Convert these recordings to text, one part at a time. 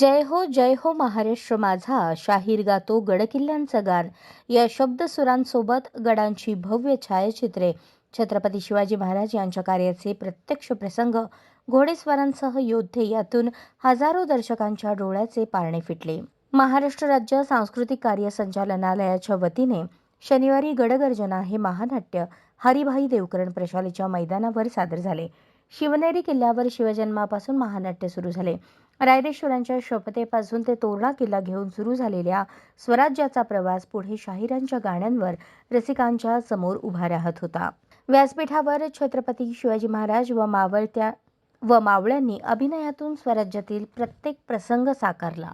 जय हो जय हो महाराष्ट्र माझा शाहीर गातो गडकिल्ल्यांचं गान. या शब्दसुरांसोबत गडांची भव्य छायाचित्रे. छत्रपती शिवाजी महाराज यांच्या कार्याचे प्रत्यक्ष प्रसंग घोडेस्वारांसह योद्धे यातून हजारो दर्शकांच्या डोळ्याचे पारणे फिटले. महाराष्ट्र राज्य सांस्कृतिक कार्य संचालनालयाच्या वतीने शनिवारी गडगर्जना हे महानाट्य हरिभाई देवकरण प्रशालेच्या मैदानावर सादर झाले. शिवनेरी किल्ल्यावर शिवजन्मापासून महानाट्य सुरू झाले. रायरेश्वरांच्या शपथेपासून ते तोरणा किल्ला घेऊन सुरू झालेल्या स्वराज्याचा प्रवास पुढे शाहिरांच्या गाण्यांवर रसिकांच्या समोर उभा राहत होता. व्यासपीठावर छत्रपती शिवाजी महाराज व मावळत्या व मावळ्यांनी अभिनयातून स्वराज्यातील प्रत्येक प्रसंग साकारला.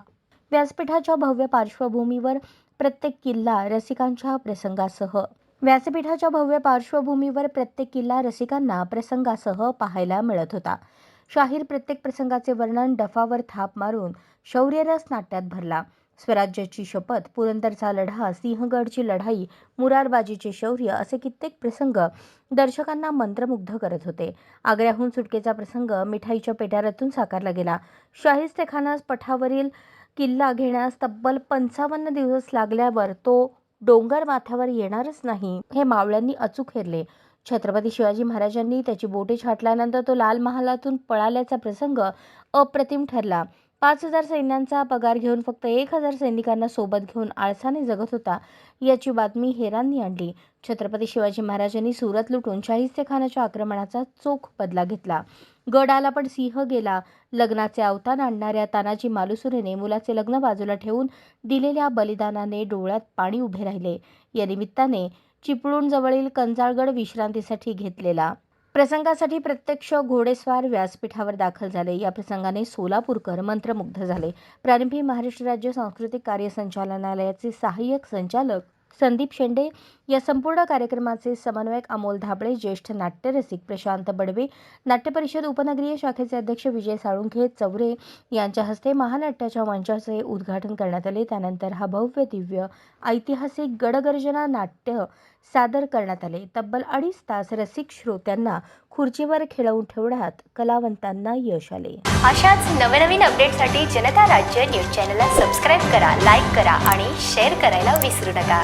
व्यासपीठाच्या भव्य पार्श्वभूमीवर प्रत्येक किल्ला रसिकांच्या प्रसंगासह व्यासपीठाच्या भव्य पार्श्वभूमीवर प्रत्येक किल्ला रसिकांना प्रसंगासह पाहायला मिळत होता. शाहीर प्रत्येक प्रसंगाचे वर्णन डफावर थाप मारून शौर्यरस नाट्यात भरला. स्वराज्याची शपथ पुरंदरचा लढा सिंहगडची लढाई मुरारबाजीचे शौर्य असे कित्येक प्रसंग दर्शकांना मंत्रमुग्ध करत होते. आग्र्याहून सुटकेचा प्रसंग मिठाईच्या पेटारातून साकारला गेला. शाहिस्तेखानास पठावरील किल्ला घेण्यास तब्बल पंचावन्न दिवस लागल्यावर तो डोंगर माथ्यावर येणारच नाही हे मावळ्यांनी अचूक हेरले. छत्रपती शिवाजी महाराजांनी त्याची बोटे छाटल्यानंतर तो लाल महालातून पळाल्याचा प्रसंग अप्रतिम ठरला. पाच हजार सैन्यांचा पगार घेऊन फक्त एक हजार सैनिकांना सोबत घेऊन आळसाने जगत होता याची बातमी हेरांनी आणली. छत्रपती शिवाजी महाराजांनी सुरत लुटून शाहिस्तेखानाच्या आक्रमणाचा चोख बदला घेतला. गड आला पण सिंह गेला. लग्नाचे अवतान आणणाऱ्या तानाजी मालुसुरेने मुलाचे लग्न बाजूला ठेवून दिलेल्या बलिदानाने डोळ्यात पाणी उभे राहिले. या निमित्ताने चिपळूण जवळील कंजाळगड विश्रांतीसाठी घेतलेला प्रसंगासाठी प्रत्यक्ष घोडेस्वार व्यासपीठावर दाखल झाले. या प्रसंगाने सोलापूरकर मंत्रमुग्ध झाले. प्रारंभी महाराष्ट्र राज्य सांस्कृतिक कार्य संचालनालयाचे सहाय्यक संचालक संदीप शेंडे या संपूर्ण कार्यक्रमाचे समन्वयक अमोल धाबळे ज्येष्ठ नाट्यरसिक प्रशांत बडवे नाट्य परिषद उपनगरीय शाखेचे अध्यक्ष विजय साळुंखे चौरे यांच्या हस्ते महानाट्याच्या मंचाचे उद्घाटन करण्यात आले. त्यानंतर हा भव्य दिव्य ऐतिहासिक गडगर्जना नाट्य सादर करण्यात आले. तब्बल अडीच तास रसिक श्रोत्यांना खुर्चीवर खेळवून ठेवण्यात कलावंतांना यश आले. अशाच नवनवीन अपडेटसाठी जनता राज्य न्यूज चॅनलला सबस्क्राईब करा लाईक करा आणि शेअर करायला विसरू नका.